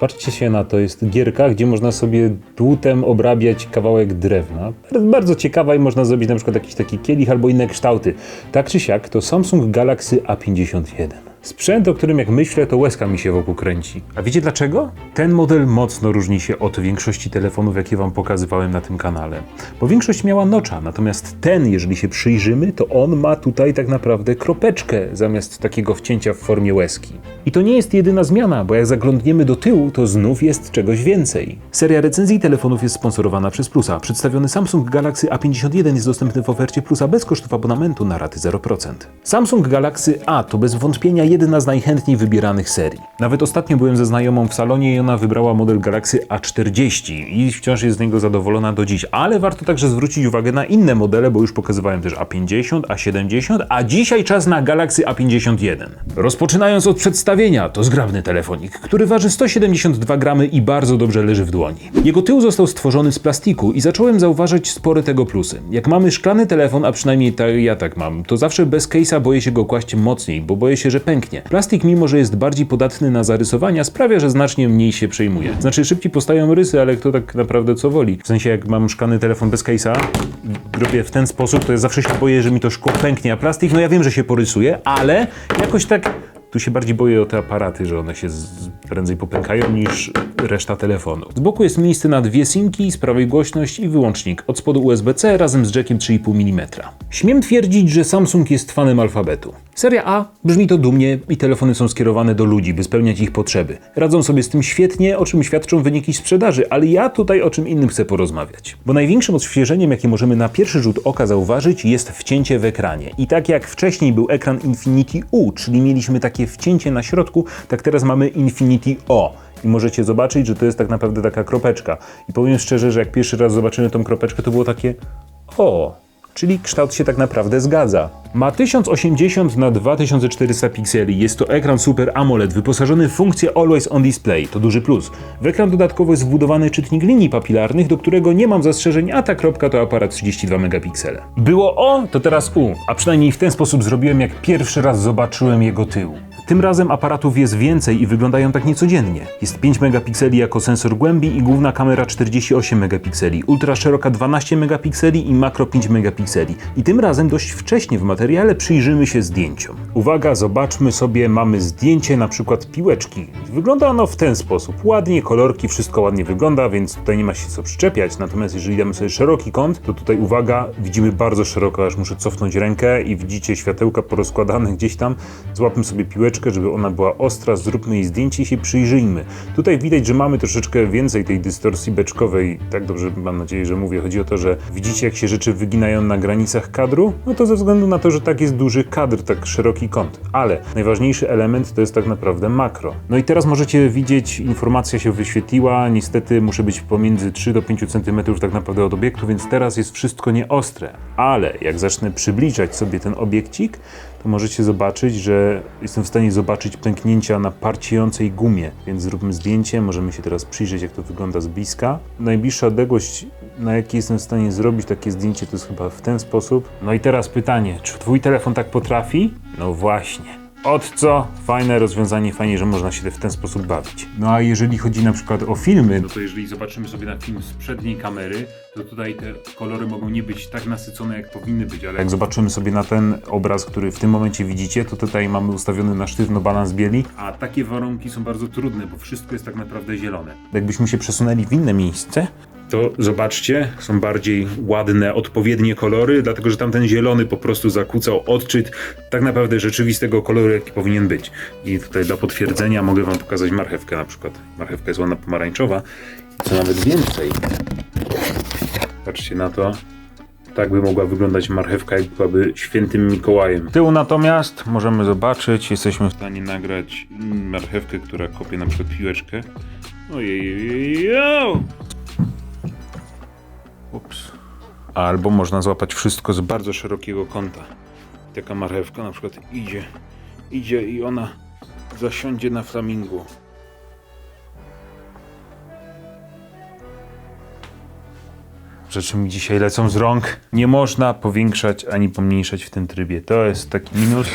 Patrzcie się na to, jest gierka, gdzie można sobie dłutem obrabiać kawałek drewna. Bardzo ciekawa i można zrobić na przykład jakiś taki kielich albo inne kształty. Tak czy siak, to Samsung Galaxy A51. Sprzęt, o którym jak myślę, to łezka mi się wokół kręci. A wiecie dlaczego? Ten model mocno różni się od większości telefonów, jakie wam pokazywałem na tym kanale. Bo większość miała nocza, natomiast ten, jeżeli się przyjrzymy, to on ma tutaj tak naprawdę kropeczkę zamiast takiego wcięcia w formie łezki. I to nie jest jedyna zmiana, bo jak zaglądniemy do tyłu, to znów jest czegoś więcej. Seria recenzji telefonów jest sponsorowana przez Plusa. Przedstawiony Samsung Galaxy A51 jest dostępny w ofercie Plusa bez kosztów abonamentu na raty 0%. Samsung Galaxy A to bez wątpienia jedna z najchętniej wybieranych serii. Nawet ostatnio byłem ze znajomą w salonie i ona wybrała model Galaxy A40 i wciąż jest z niego zadowolona do dziś. Ale warto także zwrócić uwagę na inne modele, bo już pokazywałem też A50, A70, a dzisiaj czas na Galaxy A51. Rozpoczynając od przedstawienia, to zgrabny telefonik, który waży 172 gramy i bardzo dobrze leży w dłoni. Jego tył został stworzony z plastiku i zacząłem zauważać spore tego plusy. Jak mamy szklany telefon, a przynajmniej ta, ja tak mam, to zawsze bez case'a boję się go kłaść mocniej, bo boję się, że pęknie. Plastik, mimo że jest bardziej podatny na zarysowania, sprawia, że znacznie mniej się przejmuje. Znaczy szybciej powstają rysy, ale kto tak naprawdę co woli. W sensie jak mam szklany telefon bez case'a, robię w ten sposób, to ja zawsze się boję, że mi to szkło pęknie, a plastik, no ja wiem, że się porysuje, ale jakoś tak tu się bardziej boję o te aparaty, że one się prędzej popękają niż reszta telefonu. Z boku jest miejsce na dwie simki, z prawej głośność i wyłącznik. Od spodu USB-C razem z jackiem 3,5 mm. Śmiem twierdzić, że Samsung jest fanem alfabetu. Seria A brzmi to dumnie i telefony są skierowane do ludzi, by spełniać ich potrzeby. Radzą sobie z tym świetnie, o czym świadczą wyniki sprzedaży, ale ja tutaj o czym innym chcę porozmawiać. Bo największym odświeżeniem, jakie możemy na pierwszy rzut oka zauważyć, jest wcięcie w ekranie. I tak jak wcześniej był ekran Infinity U, czyli mieliśmy takie wcięcie na środku, tak teraz mamy Infinity O. I możecie zobaczyć, że to jest tak naprawdę taka kropeczka. I powiem szczerze, że jak pierwszy raz zobaczyłem tą kropeczkę, to było takie o, czyli kształt się tak naprawdę zgadza. Ma 1080 na 2400 pikseli, jest to ekran Super AMOLED wyposażony w funkcję Always On Display, to duży plus. W ekran dodatkowo jest wbudowany czytnik linii papilarnych, do którego nie mam zastrzeżeń, a ta kropka to aparat 32 megapiksele. Było O, to teraz U, a przynajmniej w ten sposób zrobiłem jak pierwszy raz zobaczyłem jego tył. Tym razem aparatów jest więcej i wyglądają tak niecodziennie. Jest 5 megapikseli jako sensor głębi i główna kamera 48 megapikseli, ultra szeroka 12 megapikseli i makro 5 megapikseli. I tym razem dość wcześnie w materiale przyjrzymy się zdjęciom. Uwaga, zobaczmy sobie, mamy zdjęcie na przykład piłeczki. Wygląda ono w ten sposób. Ładnie, kolorki, wszystko ładnie wygląda, więc tutaj nie ma się co przyczepiać. Natomiast jeżeli damy sobie szeroki kąt, to tutaj uwaga, widzimy bardzo szeroko, aż muszę cofnąć rękę i widzicie światełka porozkładane gdzieś tam. Złapmy sobie piłeczkę, żeby ona była ostra, zróbmy jej zdjęcie i się przyjrzyjmy. Tutaj widać, że mamy troszeczkę więcej tej dystorsji beczkowej. Tak dobrze mam nadzieję, że mówię. Chodzi o to, że widzicie jak się rzeczy wyginają na granicach kadru? No to ze względu na to, że tak jest duży kadr, tak szeroki kąt. Ale najważniejszy element to jest tak naprawdę makro. No i teraz możecie widzieć, informacja się wyświetliła. Niestety muszę być pomiędzy 3 do 5 cm tak naprawdę od obiektu, więc teraz jest wszystko nieostre. Ale jak zacznę przybliżać sobie ten obiekcik, to możecie zobaczyć, że jestem w stanie zobaczyć pęknięcia na parciejącej gumie, więc zróbmy zdjęcie, możemy się teraz przyjrzeć jak to wygląda z bliska. Najbliższa odległość, na jakiej jestem w stanie zrobić takie zdjęcie, to jest chyba w ten sposób. No i teraz pytanie, czy twój telefon tak potrafi? No właśnie. Od co? Fajne rozwiązanie, fajnie, że można się w ten sposób bawić. No a jeżeli chodzi na przykład o filmy, no to jeżeli zobaczymy sobie na film z przedniej kamery, to tutaj te kolory mogą nie być tak nasycone, jak powinny być, ale jak zobaczymy sobie na ten obraz, który w tym momencie widzicie, to tutaj mamy ustawiony na sztywno balans bieli, a takie warunki są bardzo trudne, bo wszystko jest tak naprawdę zielone. Jakbyśmy się przesunęli w inne miejsce, to zobaczcie, są bardziej ładne, odpowiednie kolory, dlatego że tamten zielony po prostu zakłócał odczyt tak naprawdę rzeczywistego koloru, jaki powinien być. I tutaj dla potwierdzenia mogę wam pokazać marchewkę na przykład. Marchewka jest ładna pomarańczowa. Co nawet więcej, patrzcie na to, tak by mogła wyglądać marchewka, jak byłaby świętym Mikołajem. Tyłu natomiast możemy zobaczyć, jesteśmy w stanie nagrać marchewkę, która kopie na przykład piłeczkę. Ojej, Ups. Albo można złapać wszystko z bardzo szerokiego kąta. Taka marchewka na przykład idzie, idzie i ona zasiądzie na flamingu. Rzeczy mi dzisiaj lecą z rąk. Nie można powiększać ani pomniejszać w tym trybie. To jest taki minus.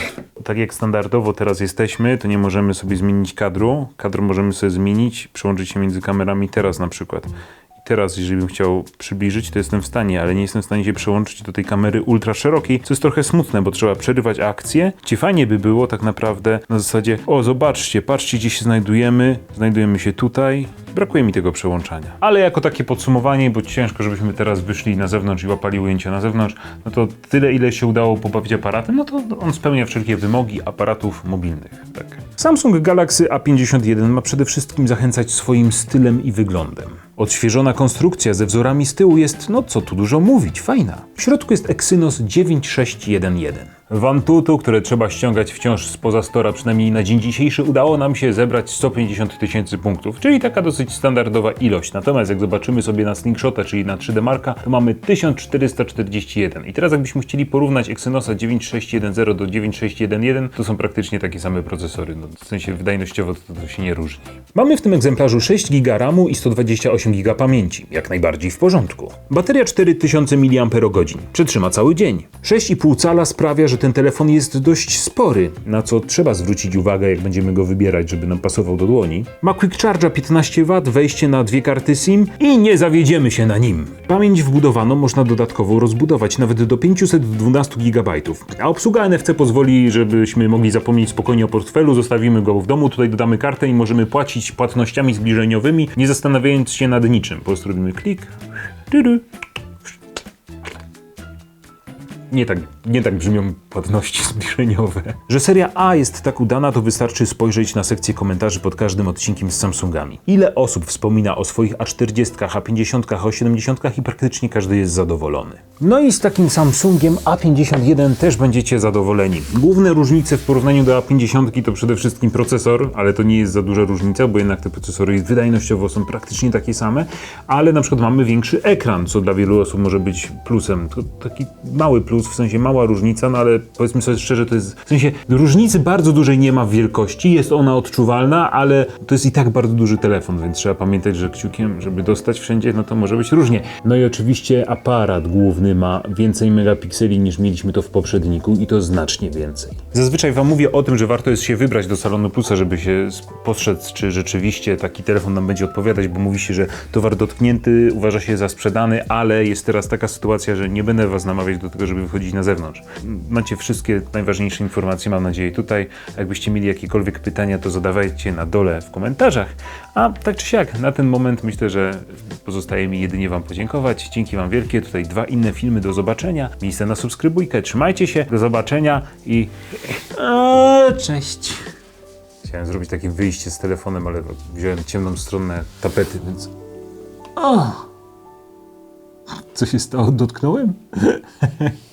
tak jak standardowo teraz jesteśmy, to nie możemy sobie zmienić kadru. Kadr możemy sobie zmienić, przełączyć się między kamerami teraz na przykład. Teraz, jeżeli bym chciał przybliżyć, to jestem w stanie, ale nie jestem w stanie się przełączyć do tej kamery ultra szerokiej, co jest trochę smutne, bo trzeba przerywać akcję. Gdzie fajnie by było tak naprawdę na zasadzie, o zobaczcie, patrzcie gdzie się znajdujemy, znajdujemy się tutaj. Brakuje mi tego przełączania. Ale jako takie podsumowanie, bo ciężko, żebyśmy teraz wyszli na zewnątrz i łapali ujęcia na zewnątrz, no to tyle, ile się udało pobawić aparatem, no to on spełnia wszelkie wymogi aparatów mobilnych. Tak. Samsung Galaxy A51 ma przede wszystkim zachęcać swoim stylem i wyglądem. Odświeżona konstrukcja ze wzorami z tyłu jest, no co tu dużo mówić, fajna. W środku jest Exynos 9611. W Antutu, które trzeba ściągać wciąż spoza stora, przynajmniej na dzień dzisiejszy, udało nam się zebrać 150 tysięcy punktów, czyli taka dosyć standardowa ilość. Natomiast jak zobaczymy sobie na Slingshota, czyli na 3D Marka, to mamy 1441. I teraz jakbyśmy chcieli porównać Exynosa 9610 do 9611, to są praktycznie takie same procesory. No, w sensie wydajnościowo to, to się nie różni. Mamy w tym egzemplarzu 6 GB RAMu i 128 GB pamięci. Jak najbardziej w porządku. Bateria 4000 mAh. Przetrzyma cały dzień. 6,5 cala sprawia, że ten telefon jest dość spory, na co trzeba zwrócić uwagę, jak będziemy go wybierać, żeby nam pasował do dłoni. Ma Quick Charge'a 15 W, wejście na dwie karty SIM i nie zawiedziemy się na nim. Pamięć wbudowaną można dodatkowo rozbudować nawet do 512 GB, a obsługa NFC pozwoli, żebyśmy mogli zapomnieć spokojnie o portfelu, zostawimy go w domu, tutaj dodamy kartę i możemy płacić płatnościami zbliżeniowymi, nie zastanawiając się nad niczym. Po prostu robimy klik, nie tak, nie tak brzmią płatności zbliżeniowe. Że seria A jest tak udana, to wystarczy spojrzeć na sekcję komentarzy pod każdym odcinkiem z Samsungami. Ile osób wspomina o swoich A40, A50, A70 i praktycznie każdy jest zadowolony. No i z takim Samsungiem A51 też będziecie zadowoleni. Główne różnice w porównaniu do A50 to przede wszystkim procesor, ale to nie jest za duża różnica, bo jednak te procesory wydajnościowo są praktycznie takie same, ale na przykład mamy większy ekran, co dla wielu osób może być plusem. To taki mały plus, w sensie mała różnica, no ale powiedzmy sobie szczerze, to jest w sensie różnicy bardzo dużej nie ma w wielkości, jest ona odczuwalna, ale to jest i tak bardzo duży telefon, więc trzeba pamiętać, że kciukiem, żeby dostać wszędzie, no to może być różnie. No i oczywiście aparat główny ma więcej megapikseli niż mieliśmy to w poprzedniku i to znacznie więcej. Zazwyczaj wam mówię o tym, że warto jest się wybrać do salonu plusa, żeby się postrzec, czy rzeczywiście taki telefon nam będzie odpowiadać, bo mówi się, że towar dotknięty uważa się za sprzedany, ale jest teraz taka sytuacja, że nie będę was namawiać do tego, żeby wychodzić na zewnątrz. Macie wszystkie najważniejsze informacje, mam nadzieję, tutaj. Jakbyście mieli jakiekolwiek pytania, to zadawajcie na dole w komentarzach. A tak czy siak, na ten moment myślę, że pozostaje mi jedynie Wam podziękować. Dzięki Wam wielkie. Tutaj dwa inne filmy do zobaczenia. Miejsce na subskrybujkę. Trzymajcie się. Do zobaczenia i... Eee, Cześć. Chciałem zrobić takie wyjście z telefonem, ale wziąłem ciemną stronę tapety, więc... O! Co się stało? Dotknąłem?